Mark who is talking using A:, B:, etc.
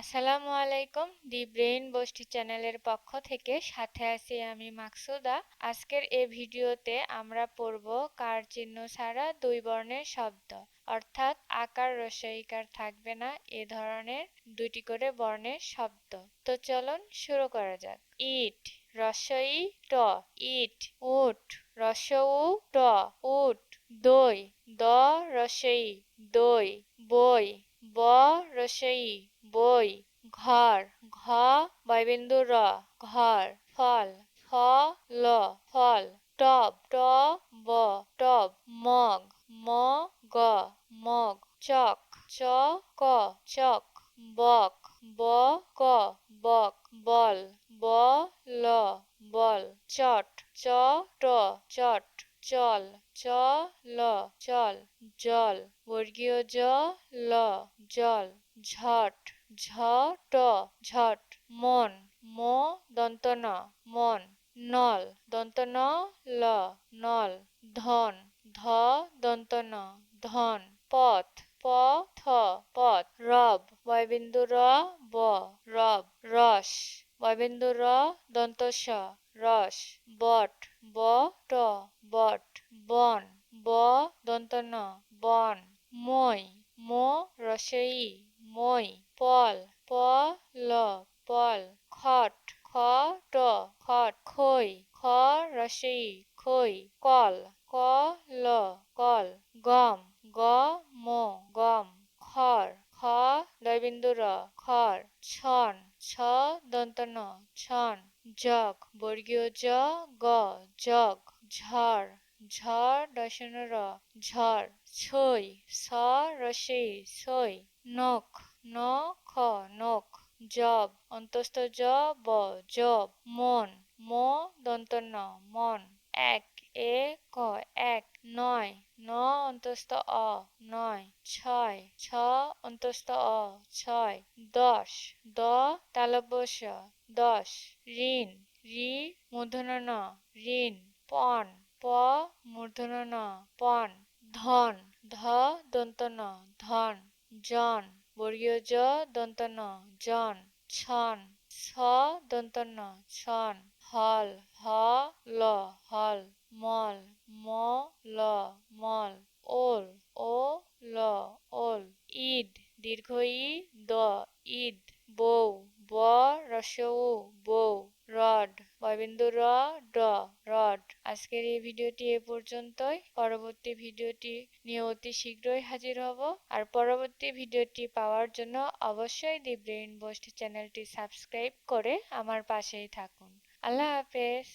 A: আসসালামু আলাইকুম দি ব্রেইন বস্তি চ্যানেলের পক্ষ থেকে। সাথে আছি আমি মাকসুদা। আজকের এই ভিডিওতে আমরা পড়ব কার চিহ্ন ছাড়া দুই বর্ণের শব্দ। অর্থাৎ আকার রসইকার থাকবে না এ ধরনের দুটি করে বর্ণের শব্দ। তো চলুন শুরু করা যাক। ইট রসই ট। ইট উট রসউ ট। উট দই দ রসই দই বই ব রসই বই, ঘর, ঘ বয়বিন্দু র, ঘর, ফল, ফ, ল, ফল, টব, ট, ব, টব, মগ, ম, গ, মগ, চক, চ, ক, চক, বক, ব, ক, বক, বল, ব, ল, বল, চট, চ, ট, চট, চল, চ, ল, চল, জল, বর্গীয় জ, ল, জল, ঝট। ঝ ট ঝট, মন, ম দন্ত ন মন, নল দন্ত ন ল, নল, ধন, ধ দন্ত ন ধন, পথ প থ পথ, রব, বয়বিন্দু, র, ব, রব, রস, বয়বিন্দু, র দন্ত স রস, বট, ব, ট, বট, বন, ব দন্ত ন বন, মই, মো, রসই, মই পল প ল পল, খট খ ট খট, খই, খ, রসই, খই, কল ক ল কল, গম গ ম গম, খর, খ দয়বিন্দু র, খর, ছন, ছ দন্ত ন ছন জগ বর্গীয় জ, গ জগ ঝড় ঝড় দশন র, ঝড়, ছই, স, রসই, ছই, নখ ন খ নখ, জব, অন্তস্থ জ ব জব, মন, ম দন্ত ন মন, এক এ ক এক, নয়, ন, অন্তস্থ অ, নয়, ছয়, ছ, অন্তস্থ অ, ছয়, দশ, দ তালব্য দশ, ঋণ, রি মূর্ধন ন ঋণ, পণ, প, মূর্ধন্য ন পণ, ধন, ধ দন্ত ন ধন, জন বর্গীয় জ দন্ত ন জন, ছন ছ দন্ত ন ছন, হল, হ, ল, হল, মল, ম, ল, মল, ওল, ও, ল, ওল ঈদ দীর্ঘ ই দ ঈদ বউ, ব রসউ বউ, রড, বয়বিন্দু র, ড, রড। আজকের এই ভিডিওটি এ পর্যন্তই। পরবর্তী ভিডিওটি নিয়ে অতি শীঘ্রই হাজির হব। আর পরবর্তী ভিডিওটি পাওয়ার জন্য অবশ্যই দি ব্রেইন বোস্ট চ্যানেলটি সাবস্ক্রাইব করে আমার পাশেই থাকুন। আল্লাহ হাফেজ।